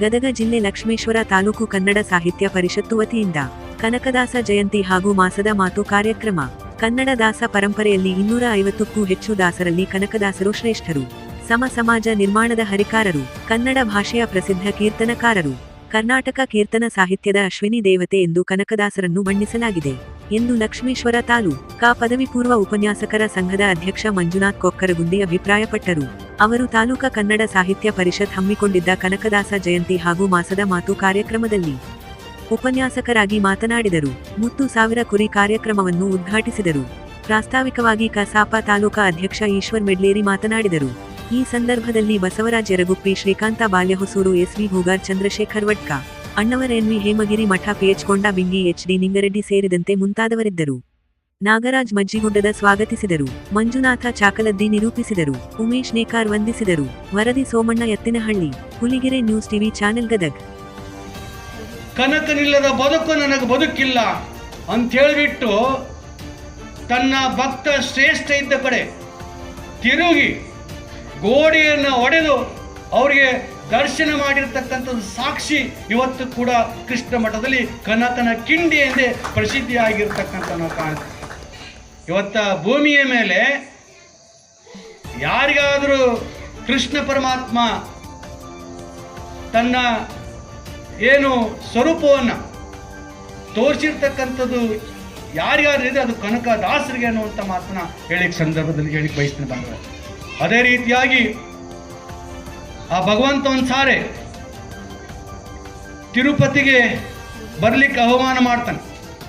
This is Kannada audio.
ಗದಗ ಜಿಲ್ಲೆ ಲಕ್ಷ್ಮೇಶ್ವರ ತಾಲೂಕು ಕನ್ನಡ ಸಾಹಿತ್ಯ ಪರಿಷತ್ತು ವತಿಯಿಂದ ಕನಕದಾಸ ಜಯಂತಿ ಹಾಗೂ ಮಾಸದ ಮಾತು ಕಾರ್ಯಕ್ರಮ. ಕನ್ನಡ ದಾಸ ಪರಂಪರೆಯಲ್ಲಿ ಇನ್ನೂರ ಐವತ್ತಕ್ಕೂ ಹೆಚ್ಚು ದಾಸರಲ್ಲಿ ಕನಕದಾಸರು ಶ್ರೇಷ್ಠರು. ಸಮ ಸಮಾಜ ನಿರ್ಮಾಣದ ಹರಿಕಾರರು. ಕನ್ನಡ ಭಾಷೆಯ ಪ್ರಸಿದ್ಧ ಕೀರ್ತನಕಾರರು. ಕರ್ನಾಟಕ ಕೀರ್ತನ ಸಾಹಿತ್ಯದ ಅಶ್ವಿನಿ ದೇವತೆ ಎಂದು ಕನಕದಾಸರನ್ನು ಬಣ್ಣಿಸಲಾಗಿದೆ ಎಂದು ಲಕ್ಷ್ಮೇಶ್ವರ ತಾಲೂಕಾ ಪದವಿ ಪೂರ್ವ ಉಪನ್ಯಾಸಕರ ಸಂಘದ ಅಧ್ಯಕ್ಷ ಮಂಜುನಾಥ್ ಕೊಕ್ಕರಗುಂದಿ ಅಭಿಪ್ರಾಯಪಟ್ಟರು. ಅವರು ತಾಲೂಕಾ ಕನ್ನಡ ಸಾಹಿತ್ಯ ಪರಿಷತ್ ಹಮ್ಮಿಕೊಂಡಿದ್ದ ಕನಕದಾಸ ಜಯಂತಿ ಹಾಗೂ ಮಾಸದ ಮಾತು ಕಾರ್ಯಕ್ರಮದಲ್ಲಿ ಉಪನ್ಯಾಸಕರಾಗಿ ಮಾತನಾಡಿದರು. ಮುತ್ತು ಸಾವಿರ ಕುರಿ ಕಾರ್ಯಕ್ರಮವನ್ನು ಉದ್ಘಾಟಿಸಿದರು. ಪ್ರಾಸ್ತಾವಿಕವಾಗಿ ಕಸಾಪ ತಾಲೂಕಾ ಅಧ್ಯಕ್ಷ ಈಶ್ವರ್ ಮೆಡ್ಲೇರಿ ಮಾತನಾಡಿದರು. ಈ ಸಂದರ್ಭದಲ್ಲಿ Basavaraj Eraguppi Srikanta Balyahosur SV Hugar Chandrashekhar Vatka, Annavar NV Hemagiri Math PH Kondabingi HD ನಿಂಗರೆಡ್ಡಿ ಸೇರಿದಂತೆ ಮುಂತಾದವರಿದ್ದರು. ನಾಗರಾಜ್ ಮಜ್ಜಿಗುಡ್ಡದ ಸ್ವಾಗತಿಸಿದರು. ಮಂಜುನಾಥ ಚಾಕಲದ್ದಿ ನಿರೂಪಿಸಿದರು. ಉಮೇಶ್ ನೇಕಾರ್ ವಂದಿಸಿದರು. ವರದಿ Somanna Ettinahalli Huligere news TV channel Gadag. ಕನಕನಿಲ್ಲದ ಬದುಕು ನನಗೆ ಬದುಕಿಲ್ಲ ಅಂಥೇಳಿಬಿಟ್ಟು ತನ್ನ ಭಕ್ತ ಶ್ರೇಷ್ಠ ಇದ್ದ ಕಡೆ ತಿರುಗಿ ಗೋಡೆಯನ್ನು ಒಡೆದು ಅವರಿಗೆ ದರ್ಶನ ಮಾಡಿರ್ತಕ್ಕಂಥದ್ದು ಸಾಕ್ಷಿ ಇವತ್ತು ಕೂಡ ಕೃಷ್ಣ ಮಠದಲ್ಲಿ ಕನಕನ ಕಿಂಡಿ ಎಂದೇ ಪ್ರಸಿದ್ಧಿಯಾಗಿರ್ತಕ್ಕಂಥ ನಾವು ಕಾಣ್ತೀವಿ ಇವತ್ತ ಭೂಮಿಯ ಮೇಲೆ ಯಾರಿಗಾದರೂ ಕೃಷ್ಣ ಪರಮಾತ್ಮ ತನ್ನ ಏನು ಸ್ವರೂಪವನ್ನು ತೋರಿಸಿರ್ತಕ್ಕಂಥದ್ದು ಯಾರಿಗಾದ್ರೂ ಇದೆ ಅದು ಕನಕ ದಾಸರಿಗೆ ಅನ್ನುವಂಥ ಮಾತನ್ನ ಹೇಳಿಕ್ ಸಂದರ್ಭದಲ್ಲಿ ಹೇಳಿಕ್ ಬಯಸ್ತೀನಿ ಬಂದ ಅದೇ ರೀತಿಯಾಗಿ ಆ ಭಗವಂತ ಒಂದು ಸಾರೆ ತಿರುಪತಿಗೆ ಬರ್ಲಿಕ್ಕೆ ಅವಮಾನ ಮಾಡ್ತಾನೆ.